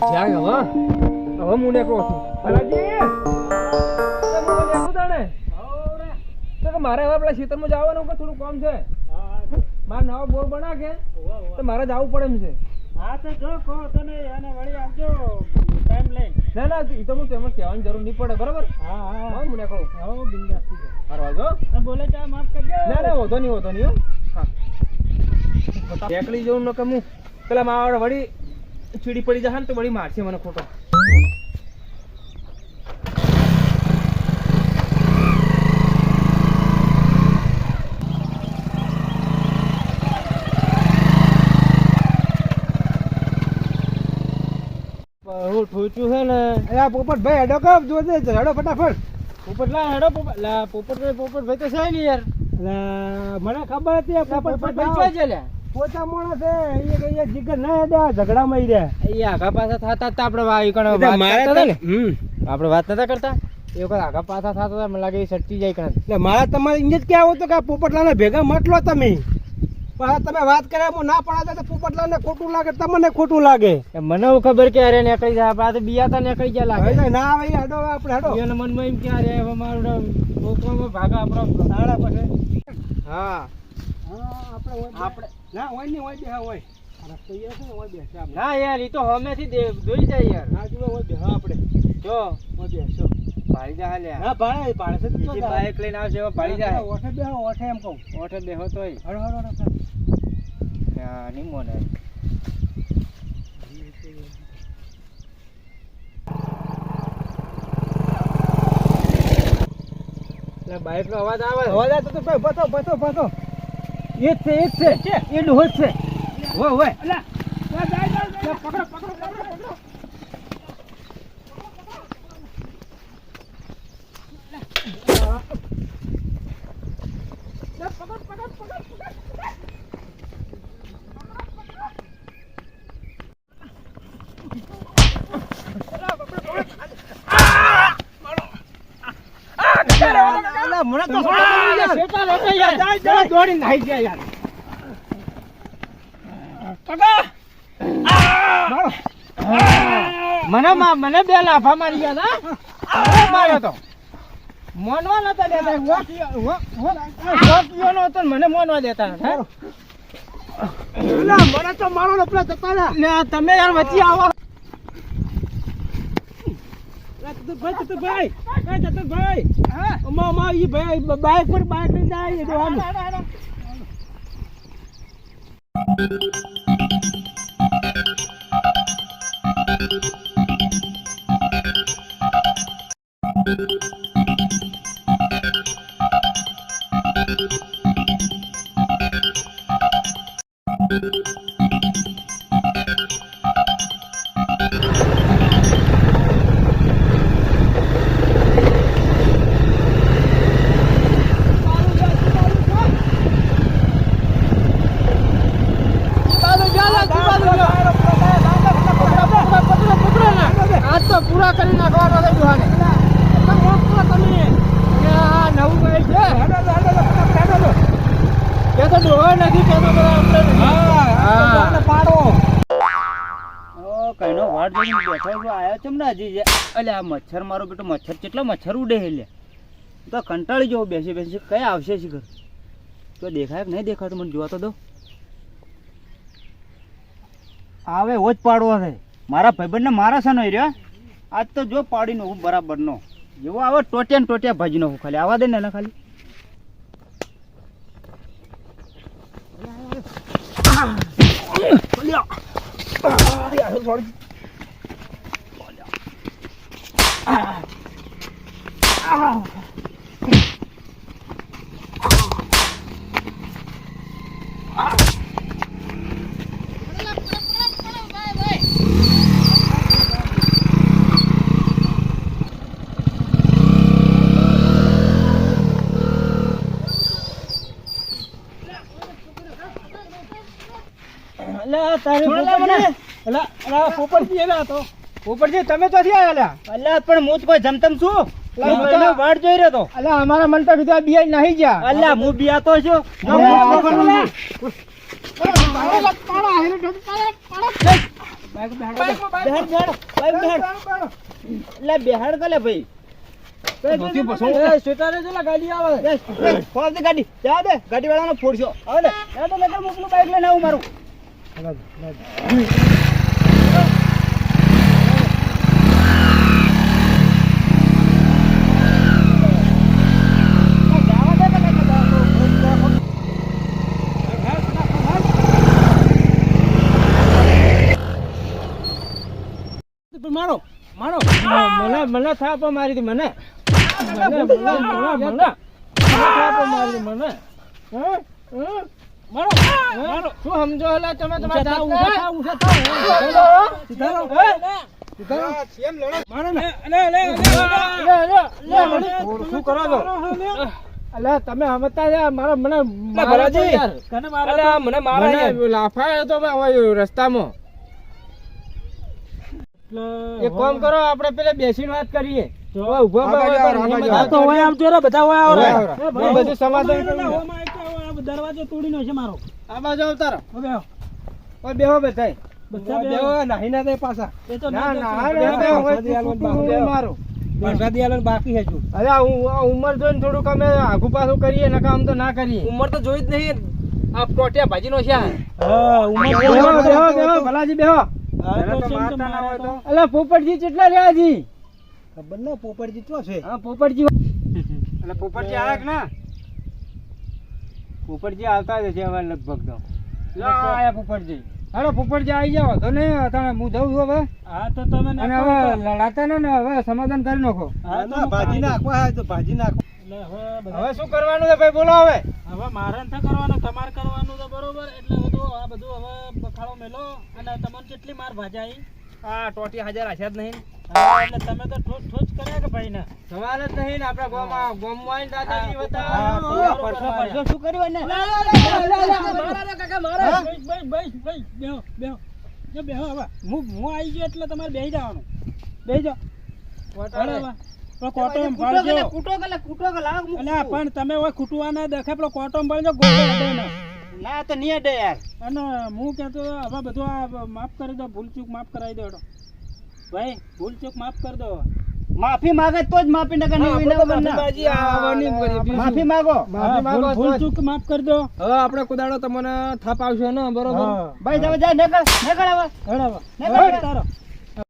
જ્યાં હવે. હવે હું નીકળો છું. મારે હવે પેલા ખેતરમાં જવાનું કે થોડું કામ છે? મારે નવો બોર બના કે? તો મારે જવું પડે એમ છે. હા તો જો કહો તને અને વળી આવજો. ટાઈમ લઈને. ના ના એ તો હું તેમાં કહેવાની જરૂર નહીં પડે બરાબર? હા હા. હા નીકળું. હો ફરવા જો બોલે ચા માફ કરજો. ના ના હોતો નહીં હોતો નહીં હા. એકલી જવું ન કે પેલા માવાડ વળી ચીડી પડી જશે ને તો વળી મારશે મને ખોટો. હું છે ને? અરે પોપટ ભાઈ હેડો કપ જોજે હેડો ફટાફટ. પોપટ લા હેડો પોપટ લા પોપટ પોપટ ભાઈ તો છે ને યાર. મને ખબર હતી પોપટ પોપટ ભાઈ ભાઈ લ્યા. પોતા મોણો છે અહીંયા જીગર ના આ ઝઘડામાં ઈ રહ્યા. એ આગા પાછા થતા હતા આપણે વાયુ કણ મારે હતા ને? હમ. આપણે વાત નતા કરતા? એ વખત આગા પાછા થતા હતા મને લાગે એ સટકી જાય કણ. એટલે મારે તમારે અહીંયા જ કહેવું હતું કે પોપટલાને ભેગા મટલો તમે? પણ આ તમે વાત કર્યા હું ના પડાતા તો પોપટલાને ખોટું લાગે તમને ખોટું લાગે. એ મને ખબર કે અરે નીકળી જાય આપણે આ તો બિયાતા નીકળી જાય લાગે. ના ભાઈ આપણે હેડો. એના મનમાં એમ કે અરે હવે મારું ભાગા આપણો સાડા પછી હા. હા આપણે આપણે ના હોય નહીં હોય બે હા હોય રસ્તો બેસે ના યાર એ તો હમેથી જોઈ જાય યાર. ના જુએ હોય બે આપણે. જો. હોય બેસો ભાડી જા હાલે ના ભાડે ભાડે છે તો. બાઈક લઈને આવશે એમાં ભાડી જાય ઓઠે બેહો હા, ઓઠે એમ કહું. ઓઠે બેહો તોય. હળો હળો હળો ના નહીં મોને. બાઈક નો અવાજ આવે. અવાજ આવે તો ભાઈ બતો બતો બતો એ છે. એ છે. એ ડોહો છે. હોય હોય. પકડો પકડો પકડો પકડો. મને તો દોડી નાઈ ગયા યાર. મને મા- મને બે લાફા મારી ગયા હતા માર્યો તો. મોનવા નતા દેતા. પીવાનો હતો મને મોનવા દેતા મને તો મારો ને પેલા જતા તમે યાર વચ્ચે આવો. ચતુરભાઈ ચતુરભાઈ એ ચતુરભાઈ અમા અમા ઈ ભાઈ બાઈક પર બાઈક લઈને જાય તો આમ આજ તો ના કરી નાખવાનો છે આ મચ્છર મારો બેટો મચ્છર કેટલા મચ્છર ઉડે હે લે. તો કંટાળી જવું બેસી બેસી. કયા આવશે શિખર? તો દેખાય કે નહીં દેખાતું? મને જોવા તો દો. આવે હોજ પાડવો છે. મારા ભાઈબંધને મારા છે નહીં રહ્યો. આજ તો જો પાડીનો હું બરાબરનો. જેવો આવે ટોટિયા ને ટોટિયા ભાજીનો હું ખાલી. આવા દે ને એને ખાલી. અલા, તારે છોડલા મને. પોપટજી. તમે તો અલ્યા પણ હું કોઈ જમતમ છું. જોઈ રહ્યો અમારા મન તો બીજા આ નહીં ગયા. અલ્યા હું બિયાતો છું. બેહાડો. કલે ભાઈ? ગાડી આવે. ગાડી. વાળાનો ફોડશો નકર મોકલું બાઈક લઈને આવું મારું. મારો મારો મને મને થાપો મારી હતી મને મને મને મને મને થાપો મારી મને હે? હે? મારો મારો શું સમજો એટલે તમે તમારા જાતને? સીધા રહો. હે? મારો ને. લે, લે, લે, મને. શું કરો છો? અલ્યા તમે સમજતા છે મારો મને મારો ભલાજી. યાર. મને મારે લાફાયો તો હવે રસ્તામાં એક કામ કરો આપણે પેલા બેસીને વાત કરીએ હોય આમ બધા હોય સમાધાન. દરવાજો તોડીનો છે મારો આ બાજુ અવતારો. હવે ઓય બેહો બધાય. બધા બેહો, નાહી ના દે પાછા એ તો ના ના ના જશે. બેહો, બેહો, બેહો, હવે બેહો, તું બેહો. મારું. વરસાદી આલન બાકી છે હજુ. અરે આ ઉંમર જોઈને થોડુંક અમે આઘું પાછું કરીએ નકા આમ તો ના કરીએ ઉંમર તો જોઈ જ નહીં આ ટોટિયા ભાજી નો છે. હા, ઉંમર બેહો બહુ બેહો ભલાજી બેહો. અલા પોપટજી કેટલા રહ્યા જી ખબર ને પોપટજી ચો છે હા પોપટજી એટલે પોપટજી આયા કે ના પોપટજી આવતા જ છે હવે લગભગ તો. લો આયા પોપટજી હાલો પોપટજી આવી જાઓ તો ને તમે હું જઉં છું હવે. હા તો તમે અને હવે લડાતા ને ને હવે સમાધાન કરી નાખો. હા, તો ભાજી નાખો દઉં. એટલે હવે બધા- હવે શું કરવાનું છે ભાઈ બોલો હવે. હવે મારે નથી કરવાનું તમારે કરવાનું તો બરોબર. એટલે બધું આ બધું હવે બખાડો મેલો. અને તમને કેટલી માર ભાજાઈ? આ ટોટી હાજર આછા જ નહીં. હા એટલે તમે તો ઠોચ ઠોચ કર્યા કે ભાઈ ને સવાલ જ નહીં ને આપણા ગામમાં ગામમાં દાદાજી હા, પરસો, પરસો શું કર્યું ને બસ, બસ, બસ, બસ, બેહો, બેહો. જો બેહો હવે. હું હું આવી ગયો એટલે તમારે બેહી જવાનું. બેહી જાઓ. કોટો કૂટો સંભાળજો. કૂટો કલે કૂટો કલે અલ્યા, પણ તમે હવે ખૂટવા ના દેખાય પેલો કોટો સંભાળજો ગોળો અડાઈને. ના તો નહીં યાર. અને હું કહેતો હતો, હવે બધું આ માફ કરી દો ભૂલ ચૂક માફ કરાવી દો. ભાઈ ભૂલ ચૂક માફ કર દો માફી માગે તો જ માફી ન કરી માફી માંગો માફી માગો ભૂલ-. ચૂક માફ કરી દો હવે આપણે કુદાડો તમને થાપ આવશે ને બરોબર. ભાઈ તમે જા નીકળ નીકળ હવે. નીકળ તારો.